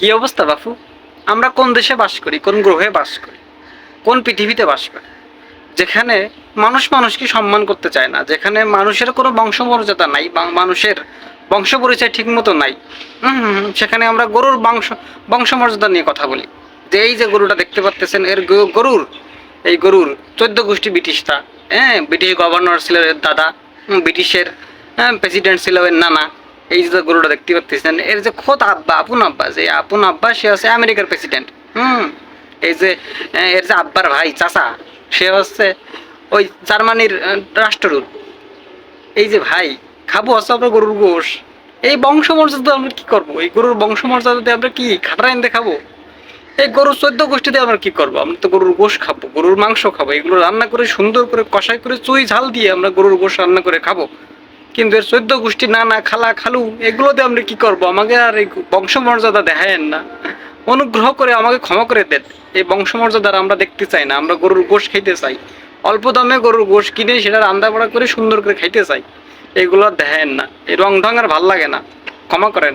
কি অবস্থা বাপু? আমরা কোন দেশে বাস করি, কোন গ্রহে বাস করি, কোন পৃথিবীতে বাস করি? যেখানে মানুষ মানুষকে সম্মান করতে চায় না, যেখানে মানুষের কোনো বংশমর্যাদা নাই, বা মানুষের বংশ পরিচয় ঠিক মতো নাই সেখানে আমরা গরুর বংশ, বংশমর্যাদা নিয়ে কথা বলি। যে এই যে গরুটা দেখতে পাচ্তেছেন, এর গরুর, এই গরুর চোদ্দ গোষ্ঠী ব্রিটিশটা হ্যাঁ ব্রিটিশ গভর্নর ছিল এর দাদা ব্রিটিশের হ্যাঁ প্রেসিডেন্ট ছিল এর নানা এই যে গরুটা দেখতে পাচ্ছেন এর যে খোদ আব্বা, আপন আব্বা, যে আপন আব্বা, সে হচ্ছে আমেরিকার প্রেসিডেন্ট হুম? এই যে এর যে আব্বার ভাই, চাচা, সে হচ্ছে ওই জার্মানির রাষ্ট্রদূত। এই যে ভাই, খাব হচ্ছে আমরা গরুর গোশ। এই বংশমর্যাদা আমরা কি করব? এই গরুর বংশমর্যাদাতে আমরা কি খাটারা এনে খাব এই গরুর চোদ্দ গোষ্ঠীতে আমরা কি করব? আমরা তো গরুর গোশ খাব, গরুর মাংস খাব, এগুলো রান্না করে সুন্দর করে কষাই করে চুই ঝাল দিয়ে আমরা গরুর গোশ রান্না করে খাব। কিন্তু এর চোদ্দ গোষ্ঠী নানা খালা, খালু এগুলোতে আমরা কি করব? আমাকে আর এই বংশমর্যাদা দেখায়েন না। অনুগ্রহ করে আমাকে ক্ষমা করে দেন। এই বংশমর্যাদার আমরা দেখতে চাই না, আমরা গরুর গোশ খাইতে চাই। অল্প দামে গরুর গোশ কিনে সেটা রান্না বাড়া করে সুন্দর করে খাইতে চাই। এগুলো দেখেন না। এই রং ঢং আর ভালো লাগে না। ক্ষমা করেন।